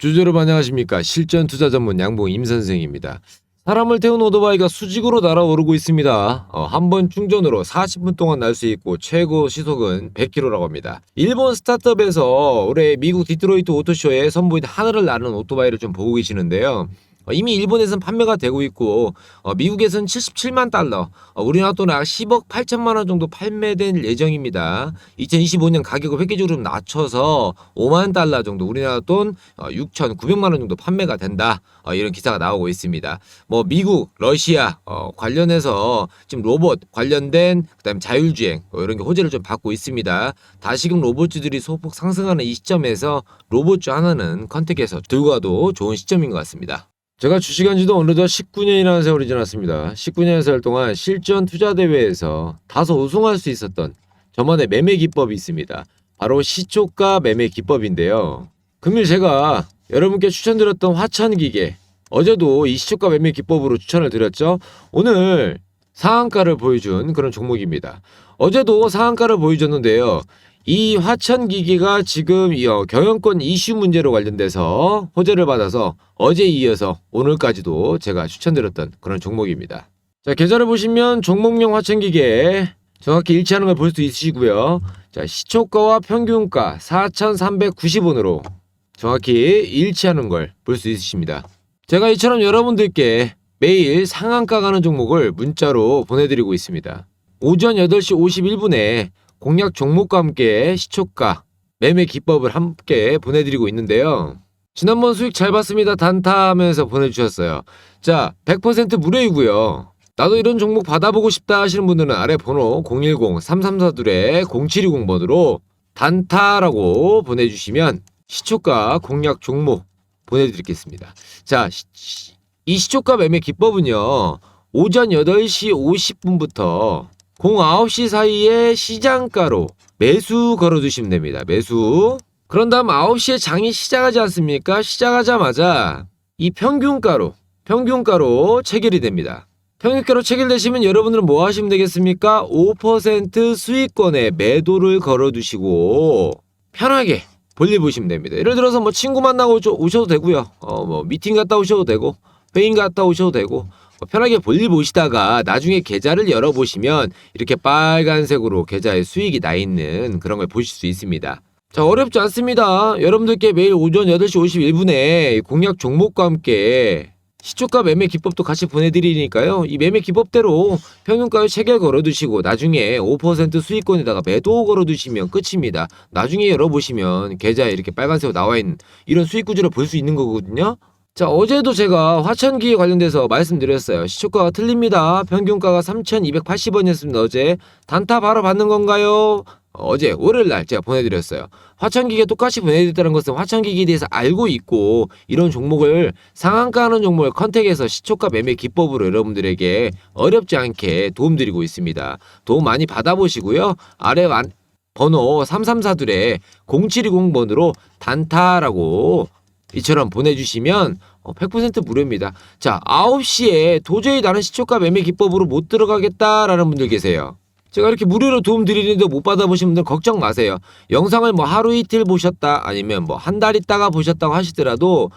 주저로 안녕하십니까 실전 투자 전문 양봉 임 선생입니다. 사람을 태운 오토바이가 수직으로 날아오르고 있습니다. 어, 한번 충전으로 40분 동안 날 수 있고 최고 시속은 100km라고 합니다. 일본 스타트업에서 올해 미국 디트로이트 오토쇼에 선보인 하늘을 나는 오토바이를 좀 보고 계시는데요. 어, 이미 일본에서는 판매가 되고 있고 어, 미국에서는 77만 달러, 어, 우리나라 돈 약 10억 8천만 원 정도 판매될 예정입니다. 2025년 가격을 획기적으로 좀 낮춰서 5만 달러 정도 우리나라 돈 어, 6,900만 원 정도 판매가 된다. 어, 이런 기사가 나오고 있습니다. 뭐 미국, 러시아 어, 관련해서 지금 로봇 관련된 그다음 자율주행 뭐 이런 게 호재를 좀 받고 있습니다. 다시금 로봇주들이 소폭 상승하는 이 시점에서 로봇주 하나는 컨택해서 들고 가도 좋은 시점인 것 같습니다. 제가 주식한 지도 어느덧 19년이라는 세월이 지났습니다. 19년 세월 동안 실전 투자 대회에서 다소 우승할 수 있었던 저만의 매매 기법이 있습니다. 바로 시초가 매매 기법인데요. 금일 제가 여러분께 추천드렸던 화천 기계 어제도 이 시초가 매매 기법으로 추천을 드렸죠. 오늘 상한가를 보여준 그런 종목입니다. 어제도 상한가를 보여줬는데요. 이 화천 기기가 지금 이 어, 경영권 이슈 문제로 관련돼서 호재를 받아서 어제 이어서 오늘까지도 제가 추천드렸던 그런 종목입니다. 자, 계좌를 보시면 종목명 화천 기계 정확히 일치하는 걸 볼 수 있으시고요. 자, 시초가와 평균가 4,390원으로 정확히 일치하는 걸 볼 수 있으십니다. 제가 이처럼 여러분들께 매일 상한가 가는 종목을 문자로 보내드리고 있습니다. 오전 8시 51분에 공략 종목과 함께 시초가 매매 기법을 함께 보내드리고 있는데요. 지난번 수익 잘 봤습니다. 단타 하면서 보내주셨어요. 자, 100% 무료이고요. 나도 이런 종목 받아보고 싶다 하시는 분들은 아래 번호 010-3342-0720번으로 단타라고 보내주시면 시초가 공략 종목 보내드리겠습니다. 자, 이 시초가 매매 기법은요. 오전 8시 50분부터 09시 사이에 시장가로 매수 걸어두시면 됩니다. 매수. 그런 다음 9시에 장이 시작하지 않습니까? 시작하자마자 이 평균가로, 평균가로 체결이 됩니다. 평균가로 체결되시면 여러분들은 뭐 하시면 되겠습니까? 5% 수익권에 매도를 걸어두시고 편하게 볼일 보시면 됩니다. 예를 들어서 뭐 친구 만나고 오셔- 오셔도 되고요. 어, 뭐 미팅 갔다 오셔도 되고, 회의 갔다 오셔도 되고, 뭐 편하게 볼일 보시다가 나중에 계좌를 열어보시면 이렇게 빨간색으로 계좌에 수익이 나 있는 그런 걸 보실 수 있습니다. 자, 어렵지 않습니다. 여러분들께 매일 오전 8시 51분에 공략 종목과 함께 시초가 매매 기법도 같이 보내드리니까요. 이 매매 기법대로 평균가에 체결 걸어두시고 나중에 5% 수익권에다가 매도 걸어두시면 끝입니다. 나중에 열어보시면 계좌에 이렇게 빨간색으로 나와 있는 이런 수익 구조를 볼 수 있는 거거든요. 자, 어제도 제가 화천기에 관련돼서 말씀드렸어요. 시초가가 틀립니다. 평균가가 3,280원이었습니다. 어제 단타 바로 받는 건가요? 어제 월요일 날 제가 보내드렸어요. 화천기계 똑같이 보내드렸다는 것은 화천기계에 대해서 알고 있고 이런 종목을 상한가 하는 종목을 컨택해서 시초가 매매 기법으로 여러분들에게 어렵지 않게 도움드리고 있습니다. 도움 많이 받아보시고요. 아래 완- 번호 3342에 0720번으로 단타라고 이처럼 보내주시면 어, 100% 무료입니다. 자, 9시에 도저히 나는 시초가 매매 기법으로 못 들어가겠다라는 분들 계세요. 제가 이렇게 무료로 도움 드리는데 못 받아보신 분들 걱정 마세요. 영상을 뭐 하루 이틀 보셨다 아니면 뭐 한 달 있다가 보셨다고 하시더라도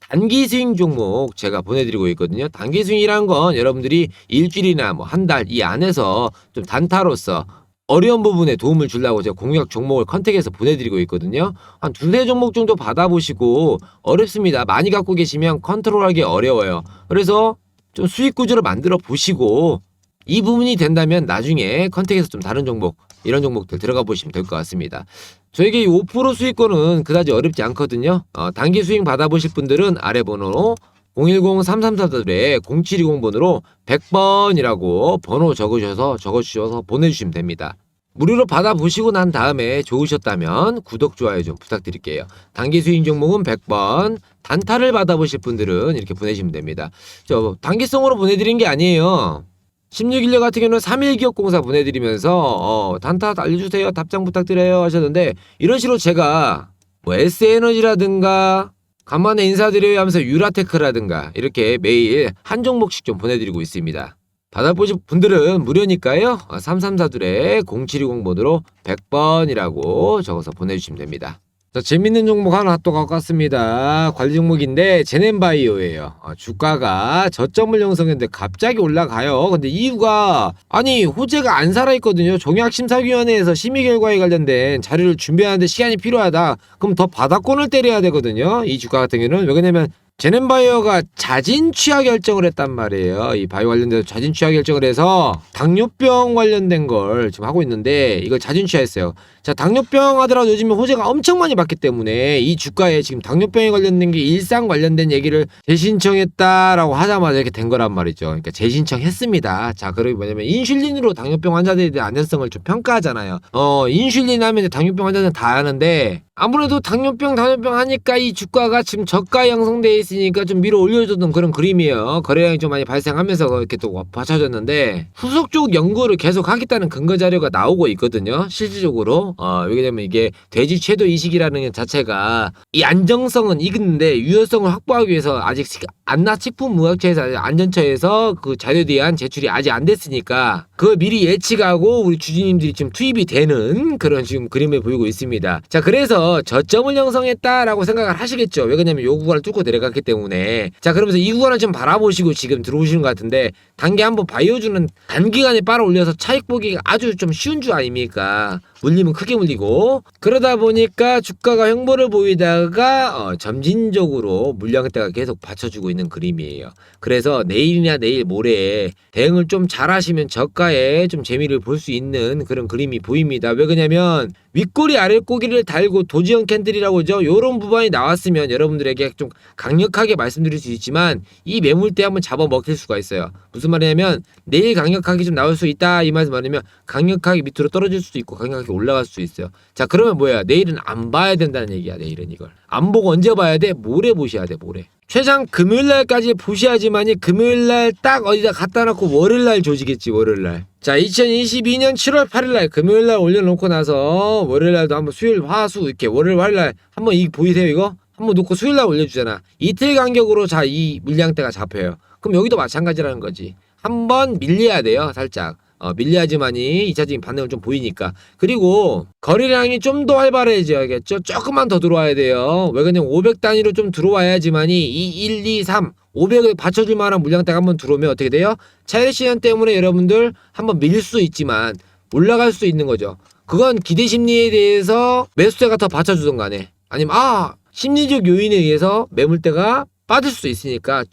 단기 스윙 종목 제가 보내드리고 있거든요. 단기 스윙이란 건 여러분들이 일주일이나 뭐 한 달 이 안에서 좀 단타로서 어려운 부분에 도움을 주려고 제가 공략 종목을 컨택해서 보내드리고 있거든요. 한 두세 종목 정도 받아보시고 어렵습니다. 많이 갖고 계시면 컨트롤하기 어려워요. 그래서 좀 수익 구조를 만들어 보시고 이 부분이 된다면 나중에 컨택해서 좀 다른 종목 이런 종목들 들어가 보시면 될 것 같습니다. 저에게 이 5% 수익권은 그다지 어렵지 않거든요. 어, 단기 수익 받아보실 분들은 아래 번호 010-3344에 0720 번으로 100번이라고 번호 적으셔서 적어주셔서 보내주시면 됩니다. 무료로 받아보시고 난 다음에 좋으셨다면 구독, 좋아요 좀 부탁드릴게요. 단기 수익 종목은 100번, 단타를 받아보실 분들은 이렇게 보내시면 됩니다. 저 단기성으로 보내드린 게 아니에요. 16일려 같은 경우는 3일 기업공사 보내드리면서 어, 단타 알려주세요 답장 부탁드려요 하셨는데 이런 식으로 제가 뭐 S에너지라든가 간만에 인사드려요 하면서 유라테크라든가 이렇게 매일 한 종목씩 좀 보내드리고 있습니다. 받아보실 분들은 무료니까요. 3342에 0720번으로 100번이라고 적어서 보내주시면 됩니다. 자, 재밌는 종목 하나 또 갖고 왔습니다. 관리 종목인데 제넨바이오예요. 아, 주가가 저점을 형성했는데 갑자기 올라가요. 근데 이유가 아니 호재가 안 살아 있거든요. 종약심사위원회에서 심의 결과에 관련된 자료를 준비하는데 시간이 필요하다. 그럼 더 바닥권을 때려야 되거든요. 이 주가 같은 경우는 왜 그러냐면 제넨바이오가 자진 취하 결정을 했단 말이에요. 이 바이오 관련돼서 자진 취하 결정을 해서 당뇨병 관련된 걸 지금 하고 있는데 이걸 자진 취하했어요. 자, 당뇨병 하더라도 요즘에 호재가 엄청 많이 받기 때문에 이 주가에 지금 당뇨병에 관련된 게 일상 관련된 얘기를 재신청했다라고 하자마자 이렇게 된 거란 말이죠. 그러니까 재신청했습니다. 자, 그러기 뭐냐면 인슐린으로 당뇨병 환자들에 대한 안전성을 좀 평가하잖아요. 어, 인슐린 하면 이제 당뇨병 환자는 다 아는데 아무래도 당뇨병 당뇨병 하니까 이 주가가 지금 저가 형성돼 있 으니까 좀 밀어 올려주던 그런 그림이에요. 거래량이 좀 많이 발생하면서 이렇게 또 받쳐졌는데 후속적 연구를 계속 하겠다는 근거 자료가 나오고 있거든요. 실질적으로 어, 왜냐면 이게 돼지 최도 이식이라는 것 자체가 이 안정성은 익은데 유효성을 확보하기 위해서 아직 식- 안나 식품의학처에서 아직 안전처에서 그 자료에 대한 제출이 아직 안 됐으니까 그걸 미리 예측하고 우리 주주님들이 지금 투입이 되는 그런 지금 그림을 보이고 있습니다. 자 그래서 저점을 형성했다라고 생각을 하시겠죠. 왜 그러냐면 요 구간을 뚫고 내려갔기 때문에 자 그러면서 이 구간을 좀 바라보시고 지금 들어오시는 것 같은데 단기 한번 바이오주는 단기간에 빨아 올려서 차익 보기가 아주 좀 쉬운 주 아닙니까? 물리면 크게 물리고 그러다 보니까 주가가 횡보를 보이다가 어, 점진적으로 물량대가 계속 받쳐주고 있는 그림이에요. 그래서 내일이나 내일 모레에 대응을 좀 잘하시면 저가에 좀 재미를 볼 수 있는 그런 그림이 보입니다. 왜 그러냐면 윗꼬리 아랫꼬리를 달고 도지형 캔들이라고 하죠. 요런 부분이 나왔으면 여러분들에게 좀 강력하게 말씀드릴 수 있지만 이 매물대 한번 잡아 먹힐 수가 있어요. 무슨 말이냐면 내일 강력하게 좀 나올 수 있다 이 말씀 아니면 강력하게 밑으로 떨어질 수도 있고 강력하게 올라갈 수도 있어요. 자 그러면 뭐야 내일은 안 봐야 된다는 얘기야 내일은 이걸 안 보고 언제 봐야 돼? 모레 보셔야 돼 모레. 최장 금요일 날까지 보셔야지만이 금요일 날 딱 어디다 갖다 놓고 월요일 날 조지겠지 월요일 날. 자 2022년 7월 8일 날 금요일 날 올려놓고 나서 월요일 날도 한번 수요일 화 수 이렇게 월요일 화요일 날 한번 이 보이세요 이거? 한번 놓고 수요일 날 올려주잖아. 이틀 간격으로 자 이 물량대가 잡혀요. 그럼 여기도 마찬가지라는 거지. 한번 밀려야 돼요 살짝. 어, 밀려야지만이 2차적인 반응을 좀 보이니까. 그리고 거래량이 좀 더 활발해져야겠죠. 조금만 더 들어와야 돼요. 왜 그러냐면 500 단위로 좀 들어와야지만이 이 1, 2, 3, 500을 받쳐줄 만한 물량대가 한번 들어오면 어떻게 돼요? 차일 시간 때문에 여러분들 한번 밀릴 수 있지만 올라갈 수 있는 거죠. 그건 기대 심리에 대해서 매수세가 더 받쳐주던 간에 아니면 아 심리적 요인에 의해서 매물대가 빠질 수 있으니까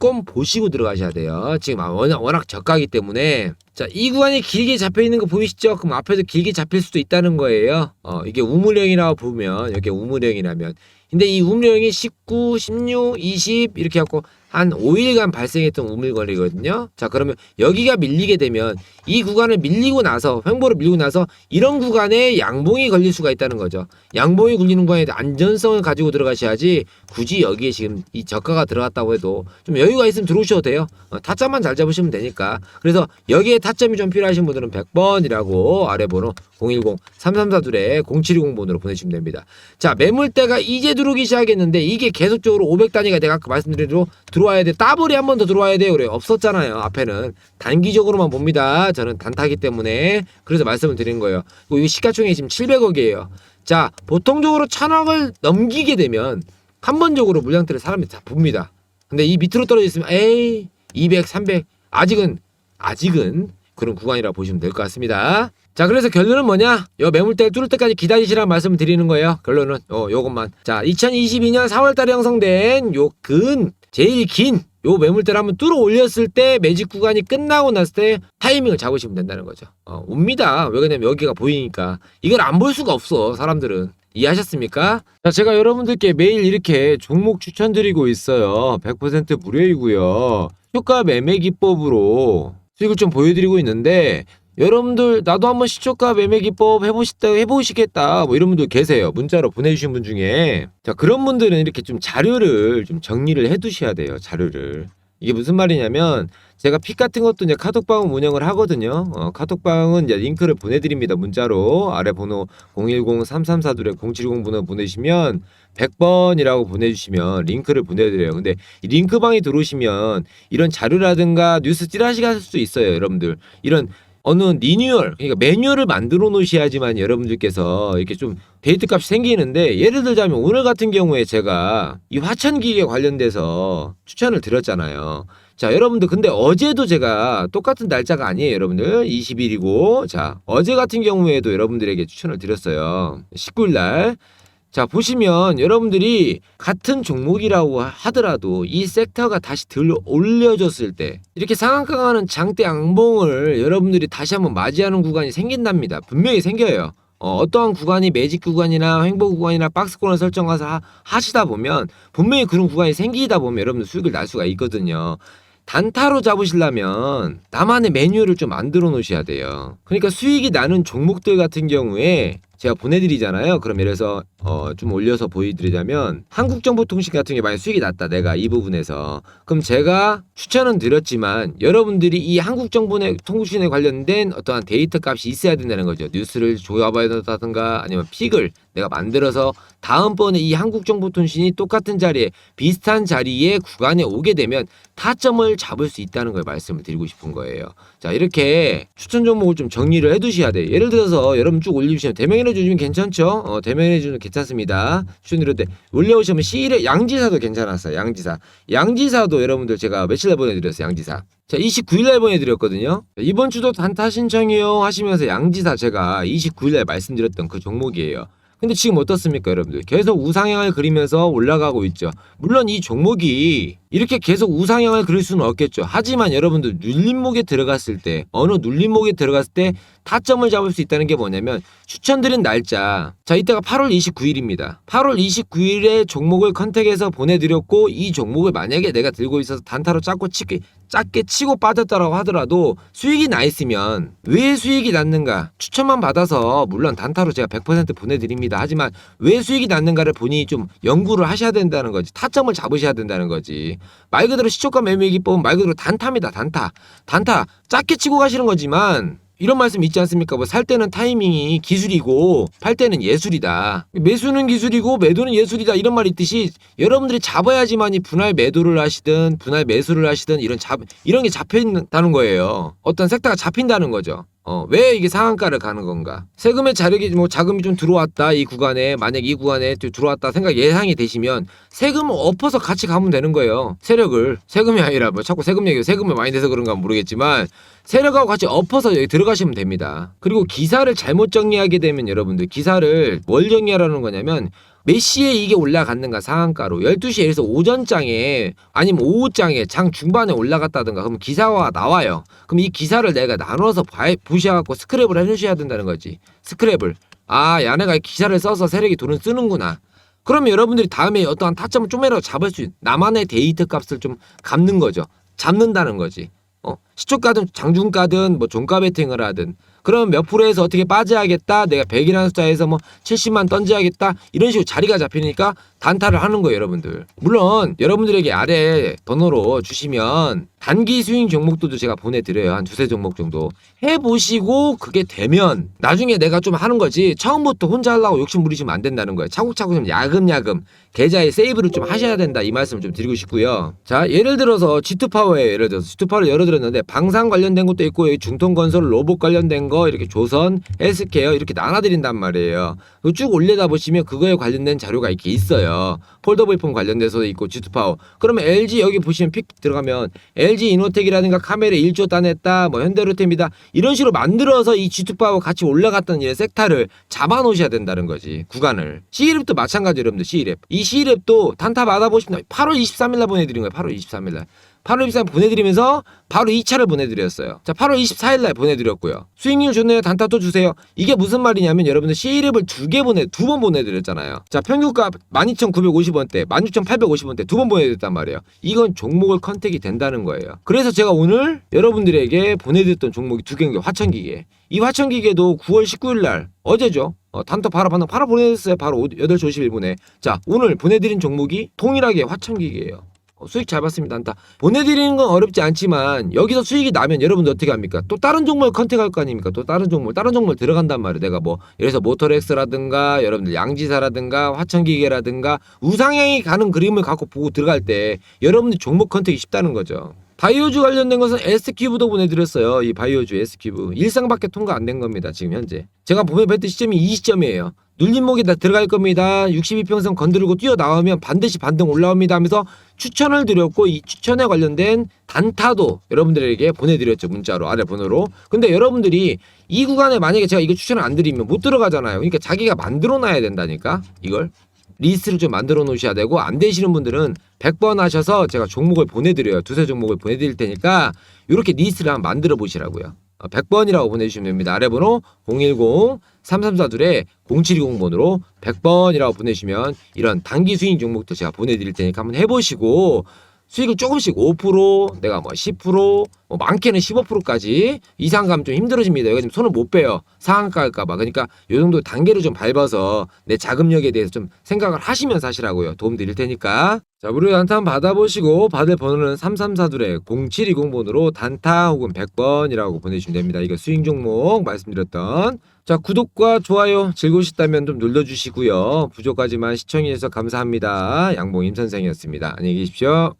조금 보시고 들어가셔야 돼요. 지금 아, 워낙, 워낙 저가기 때문에 자 이 구간이 길게 잡혀 있는 거 보이시죠? 그럼 앞에도 길게 잡힐 수도 있다는 거예요. 어 이게 우물형이라고 보면 이게 우물형이라면 근데 이 우물형이 19, 16, 20 이렇게 갖고 한 5일간 발생했던 우물거리거든요. 자, 그러면 여기가 밀리게 되면 이 구간을 밀리고 나서 횡보를 밀고 나서 이런 구간에 양봉이 걸릴 수가 있다는 거죠. 양봉이 굴리는 구간에 안전성을 가지고 들어가셔야지 굳이 여기에 지금 이 저가가 들어갔다고 해도 좀 여유가 있으면 들어오셔도 돼요. 어, 타점만 잘 잡으시면 되니까. 그래서 여기에 타점이 좀 필요하신 분들은 100번이라고 아래 번호 010-334둘에 0720번으로 보내주시면 됩니다. 자, 매물대가 이제 들어오기 시작했는데 이게 계속적으로 500단위가 내가 말씀드린 대로 들어와야 돼. 따블이 한 번 더 들어와야 돼요. 그래. 없었잖아요. 앞에는. 단기적으로만 봅니다. 저는 단타기 때문에. 그래서 말씀을 드린 거예요. 이 시가총액이 지금 700억이에요. 자, 보통적으로 천억을 넘기게 되면 한 번적으로 물량대를 사람이 다 봅니다. 근데 이 밑으로 떨어져 있으면 에이 200, 300 아직은 아직은 그런 구간이라고 보시면 될 것 같습니다. 자, 그래서 결론은 뭐냐? 요 매물대를 뚫을 때까지 기다리시라는 말씀을 드리는 거예요. 결론은 어, 요것만. 자, 2022년 4월 달에 형성된 요 근 제일 긴 요 매물대를 한번 뚫어 올렸을 때 매직 구간이 끝나고 났을 때 타이밍을 잡으시면 된다는 거죠. 어, 옵니다. 왜 그러냐면 여기가 보이니까. 이걸 안 볼 수가 없어, 사람들은. 이해하셨습니까? 자, 제가 여러분들께 매일 이렇게 종목 추천드리고 있어요. 100% 무료이고요. 효과 매매 기법으로 수익을 좀 보여드리고 있는데 여러분들 나도 한번 시초가 매매 기법 해보시다 해보시겠다 뭐 이런 분들 계세요 문자로 보내주신 분 중에 자 그런 분들은 이렇게 좀 자료를 좀 정리를 해두셔야 돼요 자료를 이게 무슨 말이냐면 제가 픽 같은 것도 이제 카톡방 운영을 하거든요. 어, 카톡방은 이제 링크를 보내드립니다. 문자로 아래 번호 010-334-0710 번호 보내시면 100번이라고 보내주시면 링크를 보내드려요. 근데 이 링크방에 들어오시면 이런 자료라든가 뉴스 찌라시가 할수 있어요. 여러분들 이런 어느 리뉴얼 그러니까 매뉴얼을 만들어 놓으셔야지만 여러분들께서 이렇게 좀 데이트 값이 생기는데 예를 들자면 오늘 같은 경우에 제가 이 화천기계 관련돼서 추천을 드렸잖아요. 자, 여러분들 근데 어제도 제가 똑같은 날짜가 아니에요, 여러분들. 20일이고 자, 어제 같은 경우에도 여러분들에게 추천을 드렸어요. 19일 날. 자, 보시면 여러분들이 같은 종목이라고 하더라도 이 섹터가 다시 들 올려졌을 때 이렇게 상한가가는 장대 양봉을 여러분들이 다시 한번 맞이하는 구간이 생긴답니다. 분명히 생겨요. 어, 어떠한 구간이 매직 구간이나 횡보 구간이나 박스권을 설정해서 하, 하시다 보면 분명히 그런 구간이 생기다 보면 여러분들 수익을 날 수가 있거든요. 단타로 잡으시려면 나만의 메뉴를 좀 만들어 놓으셔야 돼요. 그러니까 수익이 나는 종목들 같은 경우에 제가 보내드리잖아요. 그럼 들어서 어, 좀 올려서 보여드리자면 한국정보통신 같은 게 만약 수익이 났다 내가 이 부분에서 그럼 제가 추천은 드렸지만 여러분들이 이 한국정보통신에 관련된 어떠한 데이터 값이 있어야 된다는 거죠. 뉴스를 조합해야 된다든가 아니면 픽을 내가 만들어서 다음번에 이 한국정보통신이 똑같은 자리에 비슷한 자리에 구간에 오게 되면 타점을 잡을 수 있다는 걸 말씀을 드리고 싶은 거예요. 자 이렇게 추천 종목을 좀 정리를 해두셔야 돼요. 예를 들어서 여러분 쭉 올려주시면 대명이라 주시면 괜찮죠? 어, 대명이라 주시면 괜찮습니다. 추천드릴 때 올려오시면 C일에 양지사도 괜찮았어요. 양지사. 양지사도 여러분들 제가 며칠 날 보내드렸어요. 양지사. 자 29일 날 보내드렸거든요. 이번 주도 단타 신청이요 하시면서 양지사 제가 29일 날 말씀드렸던 그 종목이에요. 근데 지금 어떻습니까, 여러분들? 계속 우상향을 그리면서 올라가고 있죠. 물론 이 종목이 이렇게 계속 우상향을 그릴 수는 없겠죠. 하지만 여러분들 눌림목에 들어갔을 때, 어느 눌림목에 들어갔을 때 타점을 잡을 수 있다는 게 뭐냐면 추천드린 날짜. 자, 이때가 8월 29일입니다. 8월 29일에 종목을 컨택해서 보내 드렸고 이 종목을 만약에 내가 들고 있어서 단타로 짧고 치기 작게 치고 빠졌다라고 하더라도 수익이 나 있으면 왜 수익이 났는가 추천만 받아서 물론 단타로 제가 100% 보내드립니다. 하지만 왜 수익이 났는가를 본인이 좀 연구를 하셔야 된다는 거지 타점을 잡으셔야 된다는 거지. 말 그대로 시초가 매매 기법은 말 그대로 단타입니다 단타. 단타. 작게 치고 가시는 거지만 이런 말씀 있지 않습니까? 뭐 살 때는 타이밍이 기술이고 팔 때는 예술이다. 매수는 기술이고 매도는 예술이다. 이런 말이 있듯이 여러분들이 잡아야지만이 분할 매도를 하시든 분할 매수를 하시든 이런 잡 이런 게 잡힌다는 거예요. 어떤 섹터가 잡힌다는 거죠. 어, 왜 이게 상한가를 가는 건가? 세금의 자력이 뭐 자금이 좀 들어왔다 이 구간에 만약 이 구간에 또 들어왔다 생각 예상이 되시면 세금을 엎어서 같이 가면 되는 거예요. 세력을 세금이 아니라 뭐 자꾸 세금 얘기 세금이 많이 돼서 그런가 모르겠지만 세력하고 같이 엎어서 여기 들어가시면 됩니다. 그리고 기사를 잘못 정리하게 되면 여러분들 기사를 뭘 정리하라는 거냐면 몇 시에 이게 올라갔는가 상한가로 12시에 그래서 오전장에 아니면 오후장에 장 중반에 올라갔다든가 그러면 기사가 나와요. 그럼 이 기사를 내가 나눠서 봐, 보셔갖고 스크랩을 해주셔야 된다는 거지. 스크랩을. 아, 야네가 기사를 써서 세력이 돈을 쓰는구나. 그러면 여러분들이 다음에 어떠한 타점을 좀이라도 잡을 수 있는 나만의 데이터 값을 좀 갚는 거죠. 잡는다는 거지. 어, 시초가든 장중가든 뭐 종가 베팅을 하든 그러면 몇 프로에서 어떻게 빠져야겠다? 내가 100이라는 숫자에서 뭐 70만 던져야겠다? 이런 식으로 자리가 잡히니까 단타를 하는 거예요 여러분들. 물론 여러분들에게 아래 번호로 주시면 단기 스윙 종목들도 제가 보내드려요. 한 두세 종목 정도. 해보시고 그게 되면 나중에 내가 좀 하는 거지 처음부터 혼자 하려고 욕심 부리시면 안 된다는 거예요. 차곡차곡 좀 야금야금 계좌에 세이브를 좀 하셔야 된다 이 말씀을 좀 드리고 싶고요. 자 예를 들어서 G2파워에 예를 들어서 G2파워를 열어드렸는데 방산 관련된 것도 있고 중통건설 로봇 관련된 거 이렇게 조선 헬스케어 이렇게 나눠드린단 말이에요. 쭉 올려다 보시면 그거에 관련된 자료가 이렇게 있어요 폴더블 폰 관련돼서 있고 G2 파워. 그러면 LG 여기 보시면 픽 들어가면 LG 이노텍이라든가 카메라 1조 따냈다 뭐 현대로템이다. 이런 식으로 만들어서 이 G2 파워 같이 올라갔던 이 섹터를 잡아 놓으셔야 된다는 거지 구간을. C랩도 마찬가지 여러분들 C랩 이 C랩도 단타 받아 보시면 8월 23일 날 보내 드린 거예요 8월 23일 날 8월 23일 보내드리면서 바로 2차를 보내드렸어요. 자, 8월 24일 날 보내드렸고요. 수익률 좋네요. 단타 또 주세요. 이게 무슨 말이냐면 여러분들 C랩을 두 개 보내, 두 번 보내드렸잖아요. 자, 평균가 12,950원대, 16,850원대 두 번 보내드렸단 말이에요. 이건 종목을 컨택이 된다는 거예요. 그래서 제가 오늘 여러분들에게 보내드렸던 종목이 두 개인 게 화천기계. 이 화천기계도 9월 19일 날, 어제죠. 어, 단타 바로 방금 바로 보내드렸어요. 바로 8시 51분에. 자, 오늘 보내드린 종목이 동일하게 화천기계예요. 어, 수익 잘 봤습니다. 단타. 보내드리는 건 어렵지 않지만 여기서 수익이 나면 여러분들 어떻게 합니까? 또 다른 종목을 컨택할 거 아닙니까? 또 다른 종목, 다른 종목 들어간단 말이에요. 내가 뭐 예를 들어서 모터렉스라든가 여러분들 양지사라든가 화천기계라든가 우상향이 가는 그림을 갖고 보고 들어갈 때 여러분들 종목 컨택이 쉽다는 거죠. 바이오주 관련된 것은 S큐브도 보내드렸어요. 이 바이오주 S큐브. 일상밖에 통과 안 된 겁니다. 지금 현재. 제가 봄에 뵀던 시점이 이 시점이에요. 눌림목이 다 들어갈 겁니다. 62평선 건드리고 뛰어나오면 반드시 반등 올라옵니다 하면서 추천을 드렸고 이 추천에 관련된 단타도 여러분들에게 보내드렸죠. 문자로 아래 번호로. 근데 여러분들이 이 구간에 만약에 제가 이거 추천을 안 드리면 못 들어가잖아요. 그러니까 자기가 만들어 놔야 된다니까 이걸. 리스트를 좀 만들어 놓으셔야 되고 안 되시는 분들은 100번 하셔서 제가 종목을 보내드려요. 두세 종목을 보내드릴 테니까 이렇게 리스트를 한번 만들어 보시라고요. 100번이라고 보내주시면 됩니다. 아래 번호 010-3342-0720번으로 100번이라고 보내시면 이런 단기 수익 종목도 제가 보내드릴 테니까 한번 해보시고 수익을 조금씩 5% 내가 뭐 10%, 뭐 많게는 15%까지 이상 가면 좀 힘들어집니다. 여기 지금 손을 못 빼요. 상한가일까봐. 그러니까 요 정도 단계를 좀 밟아서 내 자금력에 대해서 좀 생각을 하시면서 하시라고요. 도움 드릴 테니까. 자, 무료 단타 받아보시고 받을 번호는 3342에 0720번으로 단타 혹은 100번이라고 보내주시면 됩니다. 이거 수익 종목 말씀드렸던. 자, 구독과 좋아요 즐거우셨다면 좀 눌러주시고요. 부족하지만 시청해주셔서 감사합니다. 양봉임 선생이었습니다. 안녕히 계십시오.